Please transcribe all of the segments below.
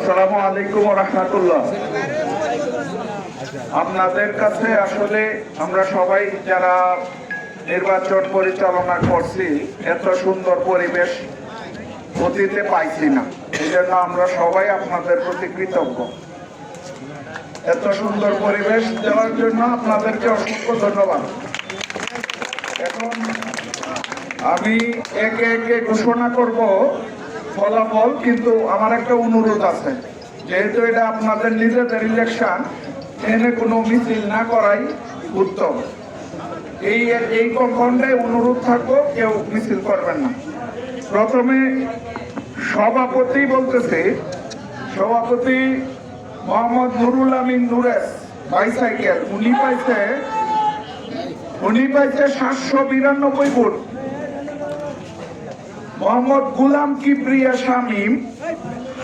আসসালামু আলাইকুম রহমতুল্লাহ। আপনাদের কাছে আসলে আমরা সবাই যারা নির্বাচন পরিচালনা করছি, এত সুন্দর পরিবেশ অতীতে পাইছি না। এই জন্য আমরা সবাই আপনাদের প্রতি কৃতজ্ঞ। এত সুন্দর পরিবেশ দেওয়ার জন্য আপনাদেরকে অসংখ্য ধন্যবাদ। এখন আমি একে একে ঘোষণা করব ফলাফল, কিন্তু আমার একটা অনুরোধ আছে। যেহেতু এটা আপনাদের নিজেদের ইলেকশন এনে কোনো মিছিল না করাই উত্তম। এই এই খণ্ডে অনুরোধ থাকব, কেউ মিছিল করবেন না। প্রথমে সভাপতি বলতেছে, সভাপতি মোহাম্মদ নুরুল আমিন নুরেস বাইসাইকেল, উনি পাইছে উনি পাইছে সাতশো বিরানব্বই ভোট। মোহাম্মদ গুলাম কিবরিয়া শামীম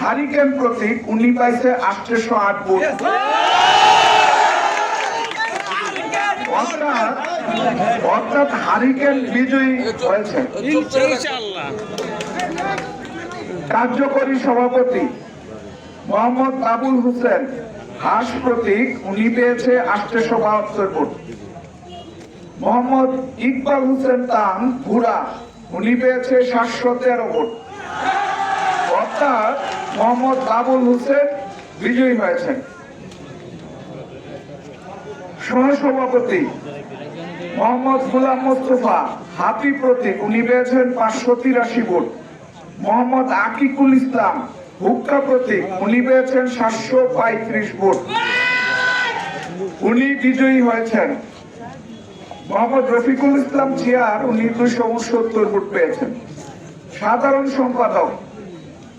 হারিকেন প্রতীক উনি পাইছে আটশো আট ভোট। অর্থাৎ হারিকেন বিজয়ী হয়েছে। কার্যকরী সভাপতি মোহাম্মদ বাবুল হোসেন হাস প্রতীক উনি পেয়েছে আটশো বাহাত্তর ভোট। মোহাম্মদ ইকবাল হোসেন তান ঘুরা উনি পেয়েছে সাতশো তেরো ভোট। অর্থাৎ মোহাম্মদ বাবুল হোসেন বিজয়ী হয়েছেন। সহসভাপতি মোহাম্মদ গুলাম মোস্তফা হাতি প্রতীক, উনি পেয়েছেন পাঁচশো তিরাশি ভোট। মোহাম্মদ আকিকুল ইসলাম হুক্কা প্রতীক, উনি পেয়েছেন সাতশো পঁয়ত্রিশ ভোট। উনি বিজয়ী হয়েছেন। মোহাম্মদ রফিকুল ইসলাম জিয়ার উনি দুইশো উনসত্তর ভোট পেয়েছেন। সাধারণ সম্পাদক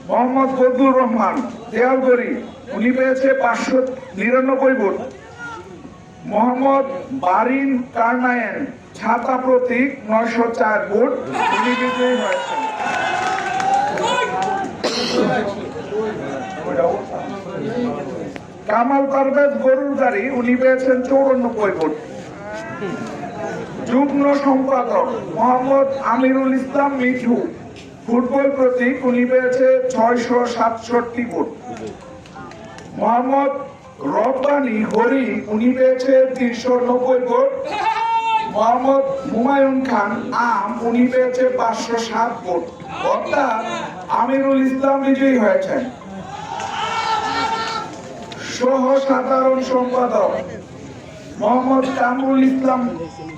মোহাম্মদ ফজলুর রহমান দেয়ালগড়ি উনি পেয়েছে পাঁচশো নিরানব্বই ভোট। মোহাম্মদ বারিন কারনায়েন ছাতা প্রতীক নয়শো চার ভোট, উনি বিজয়ী হয়েছেন। কামাল পারভেজ গরুর গাড়ি উনি পেয়েছেন চৌরানব্বই ভোট। যুগ্ম সম্পাদক মোহাম্মদ আমিরুল ইসলাম মিঠু। ফুটবল প্রতীক, উনি পেয়েছে ছয়শো সাতষট্টি ভোট। মোহাম্মদ রব্বানি হরি, উনি পেয়েছে তিনশো নব্বই ভোট। মোহাম্মদ হুমায়ুন খান আম, উনি পেয়েছে পাঁচশো সাত ভোট। অর্থাৎ আমিরুল ইসলাম বিজয়ী হয়েছেন। সহ সাধারণ সম্পাদক মোহাম্মদ কামরুল ইসলাম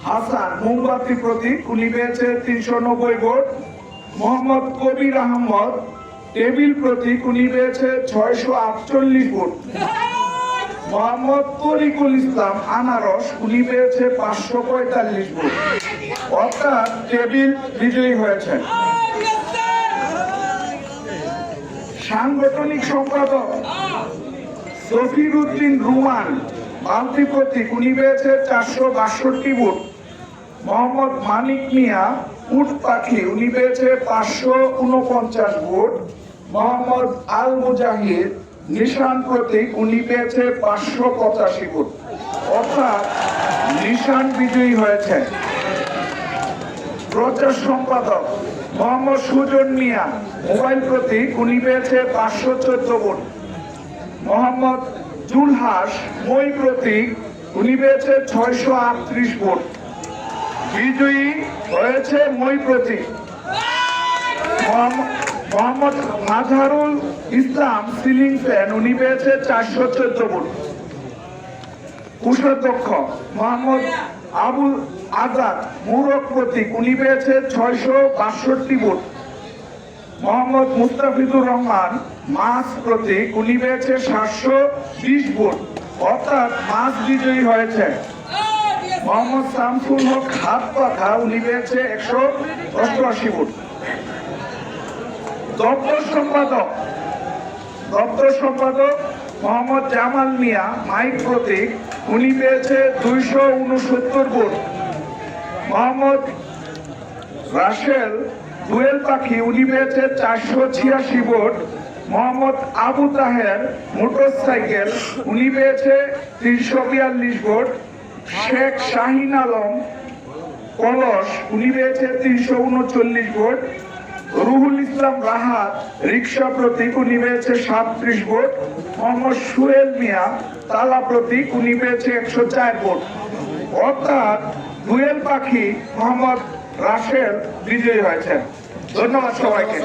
হাসান, মোমবাতি প্রতীক, উনি পেয়েছে তিনশো নব্বই ভোট। মোহাম্মদ কবির আহমদ, টেবিল প্রতীক, উনি পেয়েছে ছয়শো আটচল্লিশ ভোট। মোহাম্মদ তরিকুল ইসলাম আনারস, উনি পেয়েছে পাঁচশো পঁয়তাল্লিশ ভোট। অর্থাৎ টেবিল বিজয়ী হয়েছেন। সাংগঠনিক সম্পাদক সফির উদ্দিন রুমান বালতি প্রতীক উনি পেয়েছে চারশো বাষট্টি ভোট। মোহাম্মদ মানিক মিয়া উট পাখি উনি পেয়েছে পাঁচশো উনপঞ্চাশ ভোট। মোহাম্মদ আল মুজাহিদ নিশান প্রতীক উনি পেয়েছে পাঁচশো পঁচাশি ভোট। অর্থাৎ নিশান বিজয়ী হয়েছে প্রচার সম্পাদক মোহাম্মদ সুজন মিয়া মোবাইল প্রতীক উনি পেয়েছে পাঁচশো চোদ্দ ভোট। মোহাম্মদ জুলহাস মই প্রতীক উনি পেয়েছে ছয়শো আটত্রিশ ভোট। বিজয়ী হয়েছে মই প্রতীক মোহাম্মদ- মাজহারুল ইসলাম, সিলিং ফ্যান, উনি পেয়েছে চারশো চোদ্দ ভোট। কোষাধ্যক্ষ মোহাম্মদ আবুল আজাদ মুরক প্রতীক, উনি পেয়েছে ছয়শো বাষট্টি ভোট। মোহাম্মদ মুস্তাফিজুর রহমান মাস প্রতীক উনি পেয়েছে সাতশো বিশ ভোট অর্থাৎ মাস বিজয়ী হয়েছে। মোহাম্মদ শামসুল হক হাত পাখা উনি পেয়েছে একশো অষ্টআশি ভোট দপ্তর সম্পাদক। দপ্তর সম্পাদক মোহাম্মদ জামাল মিয়া মাইক প্রতীক উনি পেয়েছে দুইশো উনসত্তর ভোট মোহাম্মদ রাশেল দুয়েল পাখি, উনি পেয়েছে চারশো ছিয়াশি vote Mohammad Abu Taher motorcycle উনি পেয়েছে তিনশো বিয়াল্লিশ ভোট শেখ শাহিন আলম কলস, উনি পেয়েছে তিনশো উনচল্লিশ ভোট রুহুল ইসলাম রাহাত রিক্সা প্রতীক, উনি পেয়েছে সাতত্রিশ ভোট মোহাম্মদ সুয়েল মিয়া তালা প্রতীক, উনি পেয়েছে একশো চার ভোট অর্থাৎ দুয়েল পাখি মোহাম্মদ রাশেল বিজয়ী হয়েছেন। ধন্যবাদ সবাইকে।